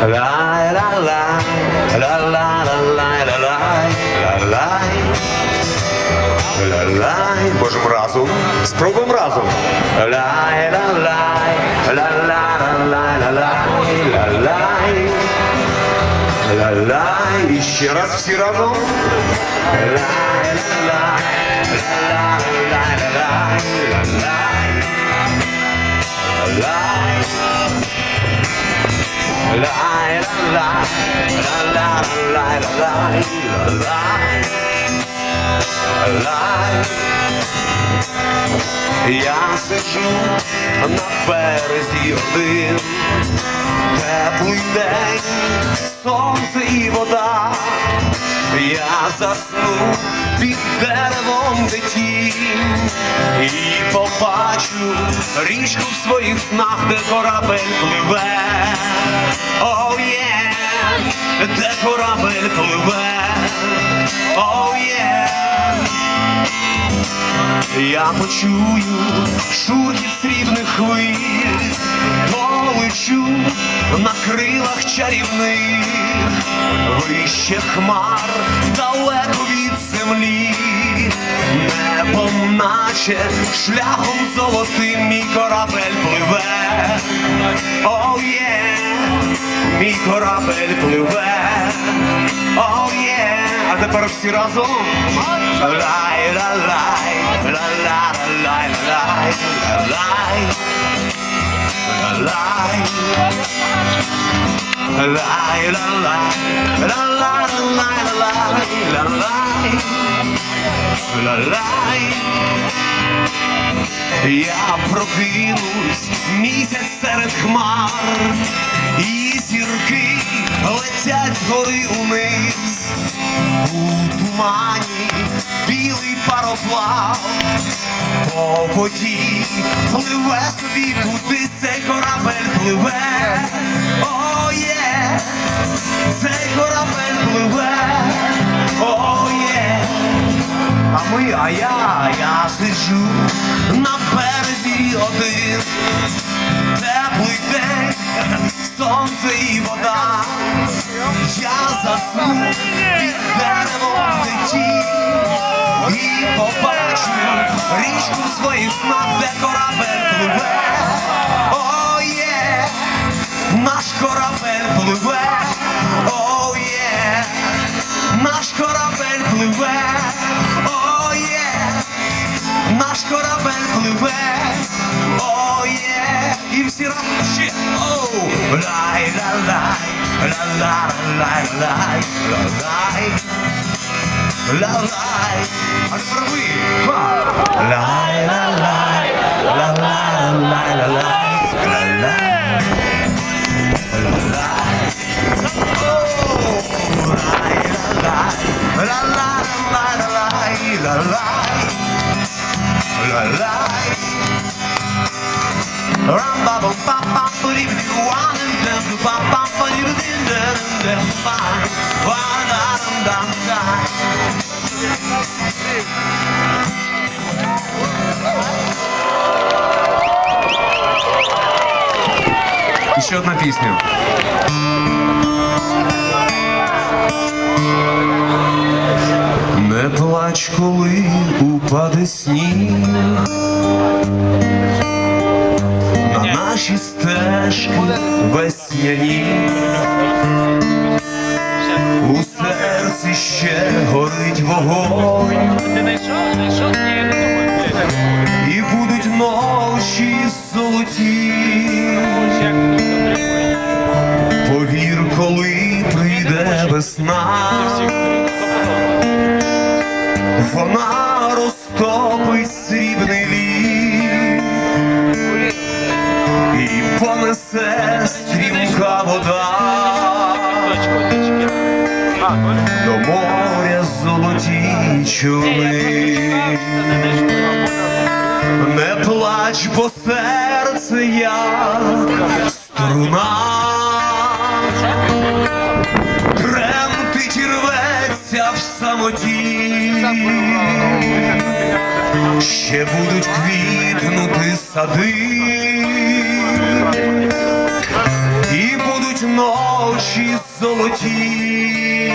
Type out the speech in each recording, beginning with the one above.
Лай, ла, ла, ла, ла, ла, ла, ла. Можемо разом. Спробуємо разом. Лай, ла, лай, ла, ла, ла, лай, ла, лай, ла, лай. І ще раз всі разом. Лай, ла, лай, ла, ла, ла, лай, ла-ла-лай, ла-лай, ла-лай. Лай. Я сиджу на березі один, теплий день, сонце і вода. Я засну під деревом де і побачу річку в своїх снах, де корабель пливе. Оу є, де корабель пливе. Оу є. Я почую шурхіт срібних хвиль, полечу на крилах чарівних, вище хмар, далеко від землі, небом наче шляхом золотим мій корабель пливе. Оу є, мій корабель пливе. Оу є, а тепер всі разом. Лай, ла, лай, ла, ла, лай, лай, лай, лай. Лай, ла, лай, ла, ла, лай, ла, лай, ла, лай. Я прокинусь місяць серед хмар, і зірки летять згори униз. У тумані білий пароплав, по воді пливе собі куди цей корабель пливе. О, є, цей корабель пливе. О, є. А ми, а я, я сиджу на березі один, теплий день, сонце і вода. Я засну під деревом леті і побачу річку своїх снах, де корабель пливе. О, є, наш корабель пливе. О, є, наш корабель пливе. О, є, наш корабель пливе. О, є, і всі разом. Оу, лай, ла, лай, ла, ла, лай, лай, ла, лай. Ла, лай. А тепер ви. Лай, ла, лай, ла, ла, лай, ла, лай, Пісня. Не плач, коли упаде сніг на наші стежки весняні. У серці ще горить вогонь, Вона розтопить срібний лід і понесе стрімка вода до моря золоті човни. Не плач, бо серце як в. Ще будуть квітнути сади, і будуть нові очі золоті.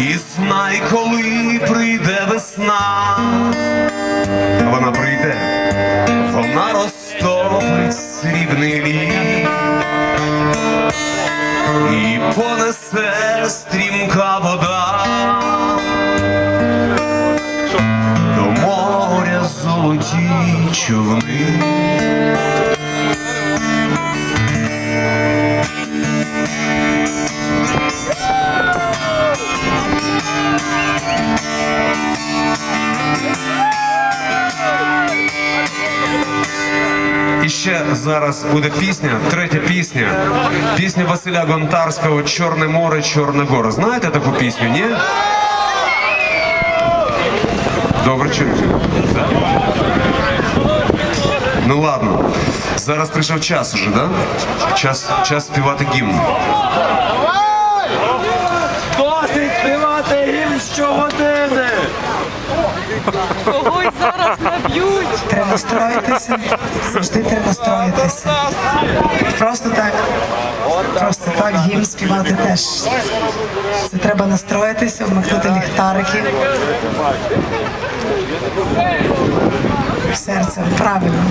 І знай, коли прийде весна, вона прийде, вона розтопить срібний лід і понесе стрімка вода човни. І ще зараз буде пісня, третя пісня. Пісня Василя Гонтарського Чорне море, Чорне горе. Знаєте таку пісню, ні? Добре чую. Ну ладно. Зараз прийшов час уже, да? Час, час співати гімн. Досить співати гімн щогодини! Когось зараз наб'ють. Треба настроїтися, завжди треба настроїтися. Просто так, просто так гімн співати теж. Це треба настроїтися, вмикнути ліхтарики. В серце правильно.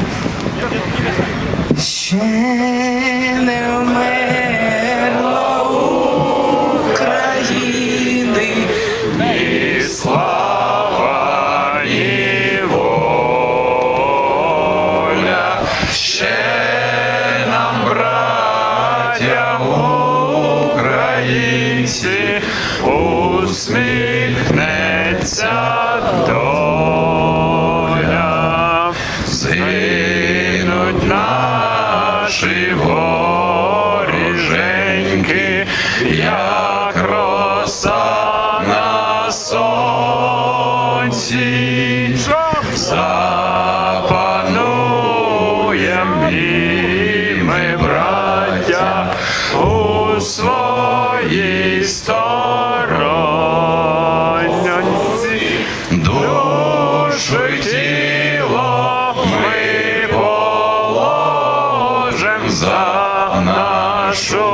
Ще не вмерла України. Українці усміхнеться наші за нашу